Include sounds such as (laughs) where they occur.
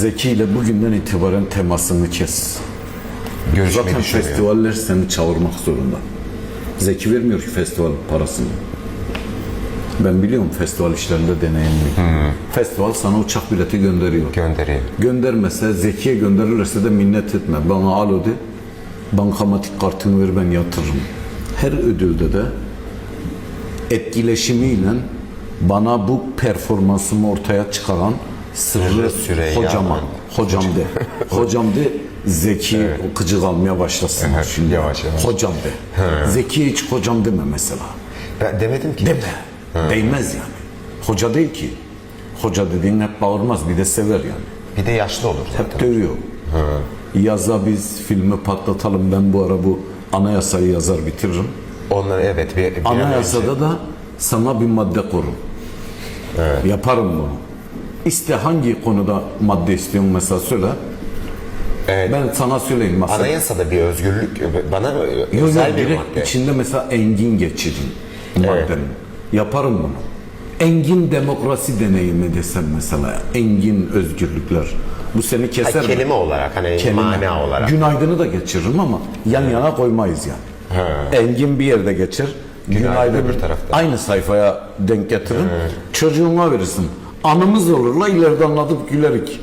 Zeki ile bugünden itibaren temasını kes. Görüşmeyi Zaten düşünüyor. festivaller seni çağırmak zorunda. Zeki vermiyor ki festival parasını. Ben biliyorum festival işlerinde deneyimli. Festival sana uçak bileti gönderiyor. Gönderiyor. Göndermese Zeki'ye gönderirlerse de minnet etme. Bana alo de. Bankamatik kartını ver ben yatırırım. Her ödülde de etkileşimiyle bana bu performansımı ortaya çıkaran sırrı Süreyya hocama, ben. hocam de. (laughs) hocam de Zeki o gıcık almaya başlasın Evet, şimdi. yavaş yavaş. Hocam de. Zeki'ye hiç hocam deme mesela. Ben demedim ki. Deme. Değmez yani. Hoca değil ki. Hoca dediğin hep bağırmaz bir de sever yani. Bir de yaşlı olur Hep zaten. dövüyor. Yaza biz filmi patlatalım. Ben bu ara bu anayasayı yazar bitiririm. Onları evet bir, bir an önce- Anayasada da sana bir madde korum. Yaparım bunu. İste hangi konuda madde istiyorsun mesela söyle. Evet. Ben sana söyleyeyim mesela. Anayasada bir özgürlük bana Yok, özel bir direkt madde. içinde mesela engin geçirin maddenin. Yaparım bunu. Engin demokrasi deneyimi desem mesela. Engin özgürlükler. Bu seni Ha, keser mi? kelime olarak hani Kelime. mana olarak. Günaydın'ı da geçiririm ama yan yana koymayız yani. Engin bir yerde geçir. Günaydın Günaydın öbür tarafta. aynı sayfaya denk getirin. Çocuğuna verirsin. Anımız olurla ileride anlatıp gülerik.